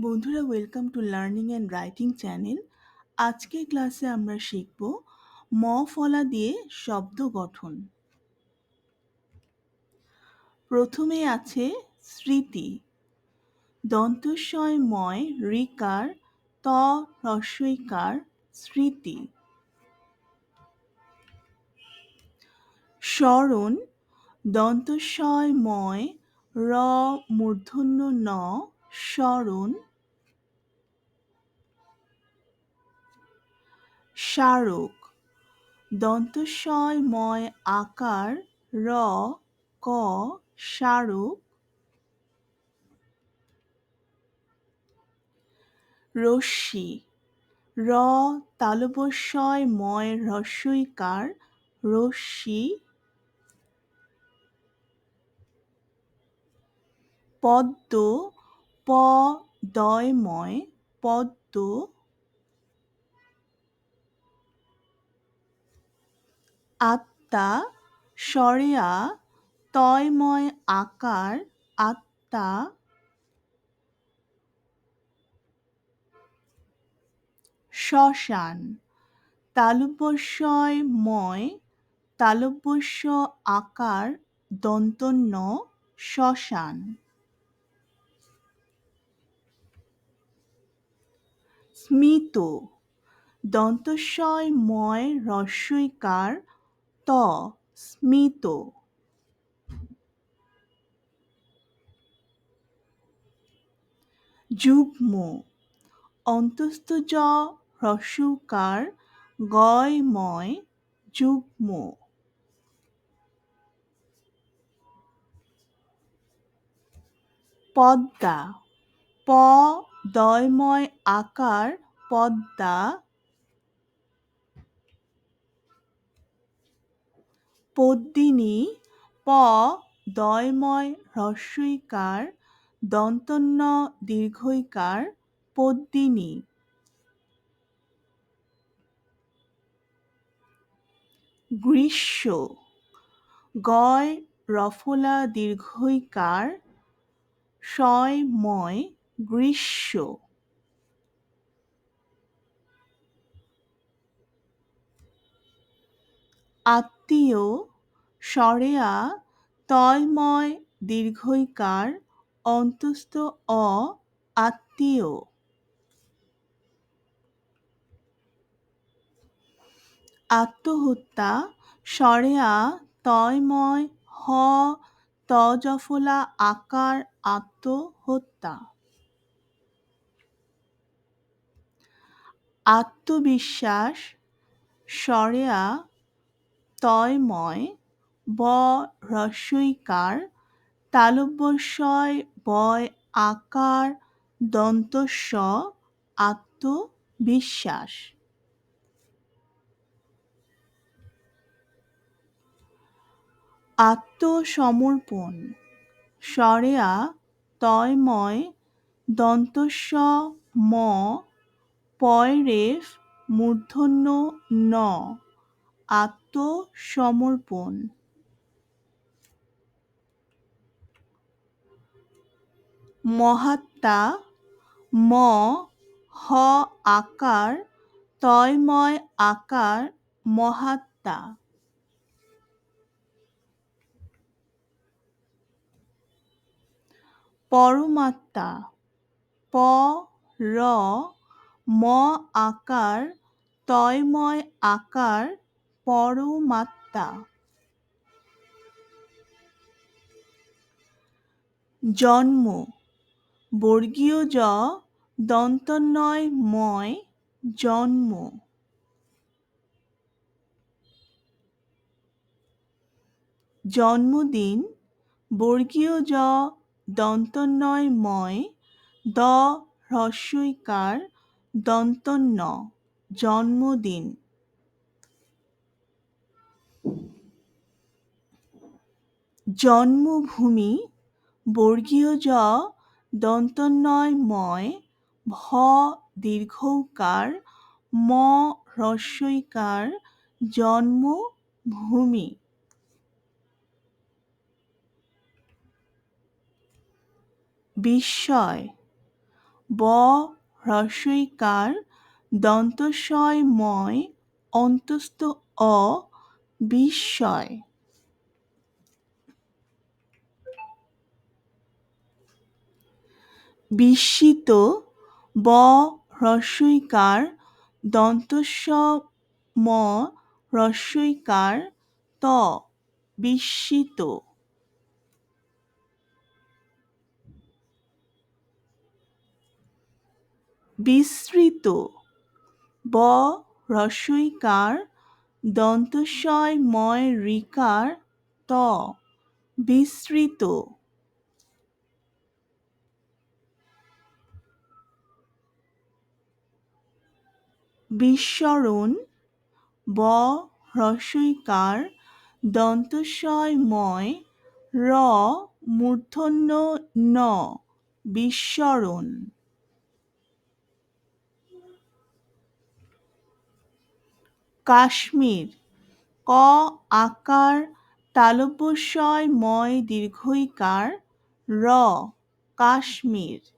বন্ধুরা welcome to learning and writing channel আজকের ক্লাসে আমরা শিখব ম ফলা দিয়ে শব্দ গঠন। প্রথমে আছে স্মৃতি। দন্তস্বয় ময় রিকার ত হ্রস্বইকার স্মৃতি। স্মরণ দন্তস্বয় ময়, র, মূর্ধন্য ন স্মরণ স্মারক। দন্তস্বয় ময় আকার র, ক, স্মারক। রশ্মি। র তালবস্বয় ময় হ্রস্বইকার রশ্মি। পদ্ম প দয়ময় পদ্ম। আত্মা সরেয়া তয়ময় আকার, আত্মা। শ্মশান তালব্যস্বয় ময়, তালব্যস্য আকার, দন্তন্য, শ্মশান। স্মিত, দন্তস্বয় ময় হ্রস্বইকার ত স্মিত। যুগ্ম অন্তস্থ জ হ্রস্বকার গয়ময় যুগ্ম। পদ্মা প দয়ময় আকার পদ্মা পদ্মিনী প দয়ময় হ্রস্বইকার দন্তন্য দীর্ঘইকার পদ্মিনী। গ্রীষ্ম গয় রফলা দীর্ঘইকার ময় গ্রীষ্ম। আত্মীয় সরেয়া তয়ময় দীর্ঘইকার, অন্তস্থ অ আত্মীয়। আত্মহত্যা, সরেয়া তয়ময় হ তজফলা আকার আত্মহত্যা। আত্মবিশ্বাস, সরেয়া তয়ময় ব হ্রস্বইকার তালব্যস্বয় বয় আকার, দন্তস্ব আত্মবিশ্বাস। আত্মসমর্পণ সরেয়া তয়ময়, দন্তস্ব, ম, পয়রেফ, মূর্ধন্য, ন। আত্মসমর্পণ। মহাত্মা ম, হ আকার তয়ময় আকার, মহাত্মা। পরমাত্মা প, র, ম আকার তয়ময় আকার, পরমাত্মা। জন্ম বর্গীয় জ দন্তনয় ময় জন্ম। জন্মদিন বর্গীয় জ দন্তন্বয় ময় দ হ্রস্বইকার দন্তন্য জন্মদিন। জন্মভূমি বর্গীয় জ দন্তন্বয় ময় ভ দীর্ঘকার, ম হ্রস্বইকার জন্মভূমি বিস্ময়, ব হ্রস্বইকার দন্তস্বয় ময় অন্তস্থ অ, বিস্ময়। বিস্মিত ব হ্রস্বইকার দন্তস্ব ম হ্রস্বইকার ত বিস্মিত। বিস্মৃত ব হ্রস্বইকার দন্তস্বয় ময় ত বিস্মৃত বিস্মরণ, ব, হ্রস্বইকার দন্তস্বয় ময় র, মূর্ধন্য, ন, বিস্মরণ। কাশ্মীর, ক, আকার তালব্যস্বয় ময় দীর্ঘইকার, র, কাশ্মীর।